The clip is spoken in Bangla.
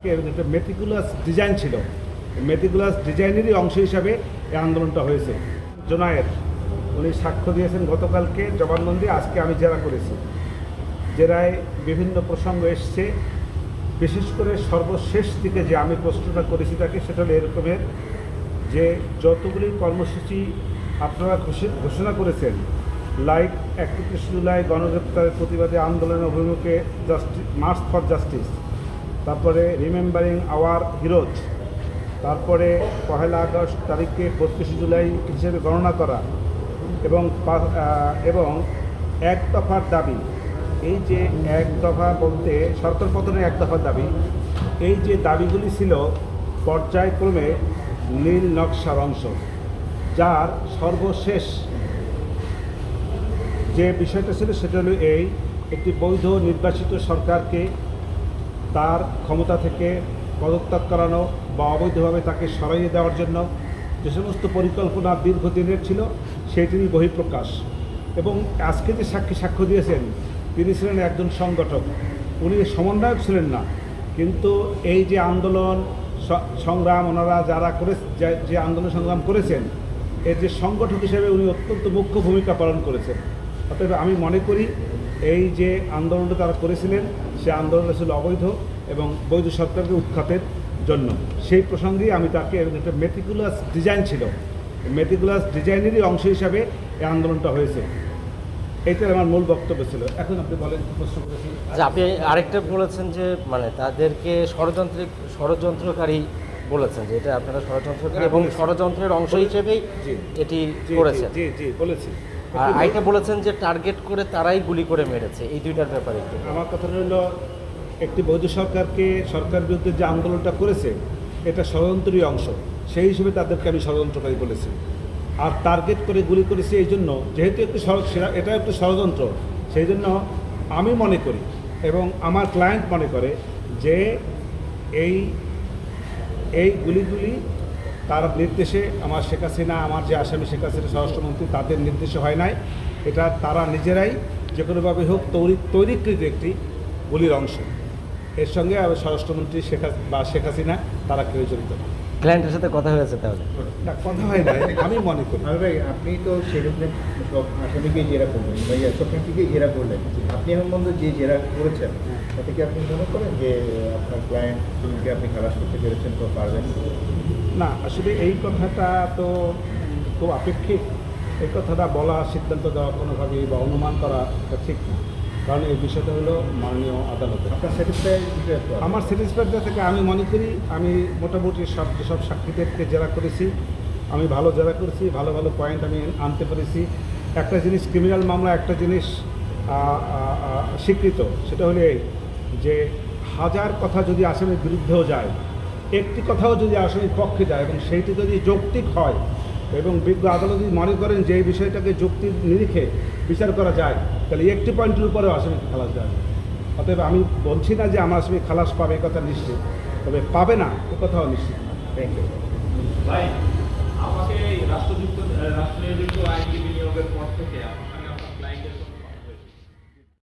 একটা মেটিকুলাস ডিজাইন ছিল মেটিকুলাস ডিজাইনেরই অংশ হিসাবে এই আন্দোলনটা হয়েছে। জোনায়ের, উনি সাক্ষ্য দিয়েছেন গতকালকে জবানবন্দি, আজকে আমি জেরা করেছি। জেরায় বিভিন্ন প্রসঙ্গ এসছে। বিশেষ করে সর্বশেষ দিকে যে আমি প্রশ্নটা করেছি তাকে, সেটা হলো এরকমের যে যতগুলি কর্মসূচি আপনারা ঘোষণা করেছেন, লাইক একত্রিশ জুলাই গণগ্রেপ্তারের প্রতিবাদে আন্দোলনের অভিমুখে জাস্টিস মার্চ ফর জাস্টিস তারপরে রিমেম্বারিং আওয়ার হিরোজ তারপরে পহেলা আগস্ট তারিখকে বত্রিশে জুলাই হিসেবে গণনা করা এবং এবং এক দফার দাবি, এই যে এক দফা বলতে সরকার পতনের এক দফার দাবি, এই যে দাবিগুলি ছিল পর্যায়ক্রমে নীল নকশার অংশ, যার সর্বশেষ যে বিষয়টা ছিল সেটা হলো এই, একটি বৈধ নির্বাচিত সরকারকে তার ক্ষমতা থেকে পদত্যাগ করানো বা অবৈধভাবে তাকে সরাইয়ে দেওয়ার জন্য যে সমস্ত পরিকল্পনা দীর্ঘদিনের ছিল সেটিরই বহিঃপ্রকাশ। এবং আজকে যে সাক্ষী সাক্ষ্য দিয়েছেন, তিনি ছিলেন একজন সংগঠক। উনি সমন্বয়ক ছিলেন না। কিন্তু এই যে আন্দোলন সংগ্রাম ওনারা যারা করে যে- আন্দোলন সংগ্রাম করেছেন, এর যে সংগঠক হিসেবে উনি অত্যন্ত মুখ্য ভূমিকা পালন করেছেন। অতএব আমি মনে করি, এই যে আন্দোলনটা তারা করেছিলেন সে আন্দোলন ছিল অবৈধ এবং বৈধ সরকারকে উৎখাতের জন্য। সেই প্রসঙ্গেই আমি তাকে একটা মেটিকুলাস ডিজাইন ছিল মেটিকুলাস ডিজাইনেরই অংশ হিসাবে এই আন্দোলনটা হয়েছে। এইটাই আমার মূল বক্তব্য ছিল। এখন আপনি বলেন প্রশ্ন করেছেন? আচ্ছা আপনি আরেকটা বলেছেন যে মানে তাদেরকে ষড়যন্ত্রিক ষড়যন্ত্রকারী বলেছেন যে এটা আপনারা ষড়যন্ত্রকারী হ্যাঁ, এবং ষড়যন্ত্রের অংশ হিসেবেই। এটি করেছেন। জি জি বলেছি। আর আরেকটা বলেছেন যে টার্গেট করে তারাই গুলি করে মেরেছে, এই দুইটার ব্যাপারে আমার কথা হলো, একটি বৈধ সরকারকে, সরকার বিরুদ্ধে যে আন্দোলনটা করেছে, এটা ষড়যন্ত্রই অংশ। সেই হিসেবে তাদেরকে আমি ষড়যন্ত্রকারী বলেছি। আর টার্গেট করে গুলি করেছি এই জন্য, যেহেতু একটি এটা একটি ষড়যন্ত্র, সেই জন্য আমি মনে করি এবং আমার ক্লায়েন্ট মনে করে যে এই এই গুলিগুলি তার নির্দেশে আমার শেখ হাসিনা, আমার যে আসামি শেখ হাসিনা, স্বরাষ্ট্রমন্ত্রী, তাদের নির্দেশে হয় নাই এটা তারা নিজেরাই যে কোনোভাবে হোক তৈরি, তৈরিকৃত একটি গুলির অংশ এর সঙ্গে স্বরাষ্ট্রমন্ত্রী শেখ বা শেখ হাসিনা, তারা কেউ জড়িত। ক্লায়েন্টের সাথে কথা হয়েছে তাহলে? না, কথা হয় না আমি মনে করি। ভাই আপনি তো সেক্ষেত্রে সব আসামিকে জেরা করবেন ভাইয়া সবখানটিকে জেরা করলেন। আপনি এখন পর্যন্ত যে জেরা করেছেন তাতে কি আপনি মনে করেন যে আপনার ক্লায়েন্টকে আপনি খালাস করতে পেরেছেন তো পারবেন? না আসলে এই কথাটা তো খুব আপেক্ষিক। এই কথাটা বলা সিদ্ধান্ত দেওয়া কোনোভাবেই বা অনুমান করা ঠিক না। কারণ এই বিষয়টা হলো মাননীয় আদালতের। আপনার স্যাটিসফাই আমার স্যাটিসফাইড থেকে আমি মনে করি আমি মোটামুটি সব যেসব সাক্ষীদেরকে জেরা করেছি আমি ভালো জেরা করেছি ভালো ভালো পয়েন্ট আমি আনতে পেরেছি। একটা জিনিস ক্রিমিনাল মামলা একটা জিনিস স্বীকৃত সেটা হলো এই যে হাজার কথা যদি আসামির বিরুদ্ধেও যায় একটি কথাও যদি আসামির পক্ষে যায় এবং সেইটি যদি যৌক্তিক হয় এবং বিজ্ঞ আদালত মনে করেন যে এই বিষয়টাকে যুক্তির নিরিখে বিচার করা যায়, তাহলে একটি পয়েন্টের উপরেও আসামিকে খালাস দেওয়া যায় অতএব আমি বলছি না যে আমার আসামি খালাস পাবে, এ কথা নিশ্চিত। তবে পাবে না, এ কথাও নিশ্চিত। Thank you